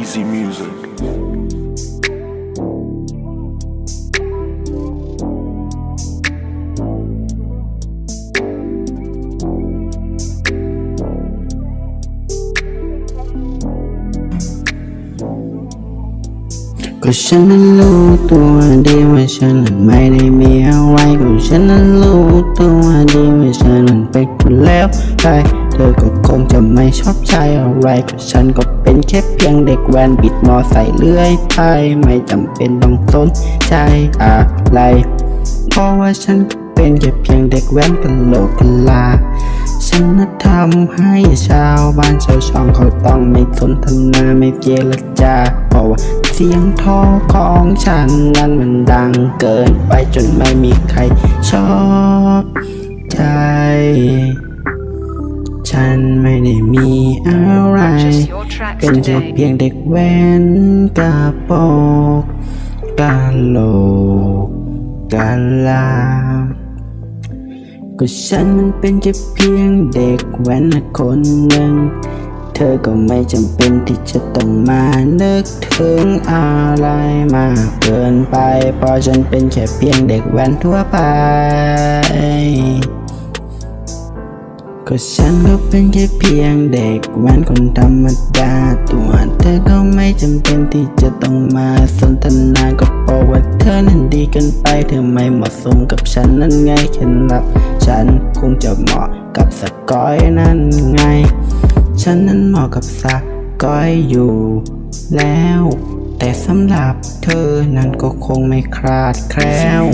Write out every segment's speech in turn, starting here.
Easy music. ก็ฉันนั้นรู้ตัวดีว่าฉันนั้นไม่ได้มีอะไรก็ฉันนั้นรู้ตัวดีว่าฉันนั้น เป็นคนแล้วใช่เธอก็คงจะไม่ชอบใจอะไรก็ฉันก็เป็นแค่เพียงเด็กแวนบิดมอใส่เลื่อยไปไม่จำเป็นต้องสนใจอะไร เพราะว่าฉันเป็นแค่เพียงเด็กแว้นกันโหลกกันลาฉันน่ะทำให้ชาวบ้านชาวช่องเขาต้องไม่สนทนาไม่เจรจาเพราะว่าเสียงท่อของฉันนั้นมันดังเกินไปจนไม่มีใครชอบ ใจ ฉันไม่ได้มีอะไร เป็นแค่เพียงเด็กแว้นกระโปรงกะโหลกกะลา ก็ฉันมันเป็นแค่เพียงเด็กแว้นคนหนึ่งเธอก็ไม่จำเป็นที่จะต้องมานึกถึงอะไรมากเกินไป เพราะฉันเป็นแค่เพียงเด็กแว้นทั่วไป ก็ฉันก็เป็นแค่เพียงเด็กแว้นคนธรรมดา ตัวเธอก็ไม่จำเป็นที่จะต้องมาสนทนาก็เพราะว่าเธอนั้นดีเกินไป เธอไม่เหมาะสมกับฉันนั่นไงแค่นับ ฉันคงจะเหมาะกับสกอยนั่นไง ฉันนั้นเหมาะกับสกอยอยู่แล้ว แต่สำหรับเธอนั้นก็คงไม่คลาดแคล้ว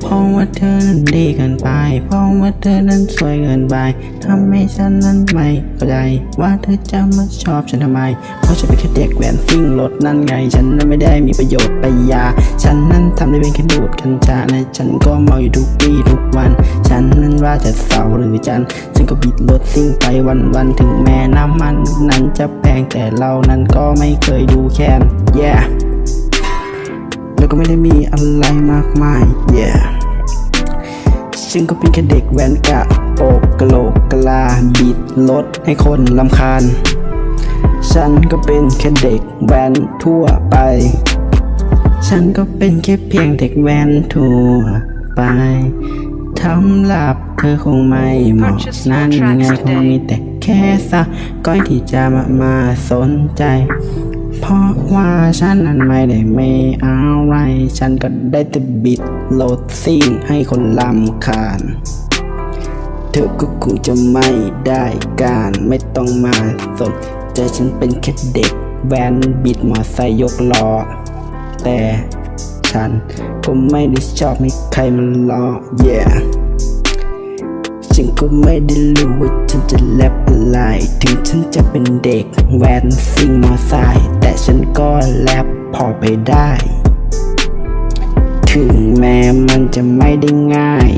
เพราะว่าเธอนั้นดีเกินไปเพราะว่าเธอนั้นสวยเกินไปทำให้ฉันนั้นไม่เข้าใจว่าเธอจะมาชอบฉันทำไม เพราะฉันเป็นแค่เด็กแหวนซิ่งรถนั่นไง ฉันนั้นไม่ได้มีประโยชน์ไปยาฉันนั้น ทำได้เป็นแค่ดูดกัญชาและฉันก็เมาอยู่ทุกวี่ทุกวัน ฉันนั้นว่าจะเสาหรือจันทร์ฉันก็บิดรถซิ่งไปวันวันถึงแม้น้ำมันนั้นจะแพงแต่เรานั้นก็ไม่เคยดูแค่น yeah แล้วก็ไม่ได้มีอะไรมากมาย yeah ฉันก็เป็นแค่เด็กแว้นกะโปกกะโหลกกะลาบิดรถให้คนลำคาญ ฉันก็เป็นแค่เด็กแว้นทั่วไป ฉันก็เป็นแค่เพียงเด็กแว้นทั่วไปทำหลับเธอคงไม่เหมาะ Purchase your นั่น tracks ไงคง today มีแต่แค่สักก้อยที่จะมามาสนใจ เพราะว่าฉันนั้นไม่ได้ไม่อะไร ฉันก็ได้แต่บิดโหลดซิ่งให้คนลำคาญ เธอก็คงจะไม่ได้การไม่ต้องมาสนใจฉันเป็นแค่เด็กแวนบิดมอไซค์ยกล้อ แต่ฉันก็ไม่ได้ชอบให้ใครมันล้อ yeah ฉันก็ไม่ได้รู้ว่าฉันจะแลบอะไรถึงฉันจะเป็นเด็กแวนซิ่งมอไซค์แต่ฉันก็แลบพอไปได้ ถึงแม้มันจะไม่ได้ง่าย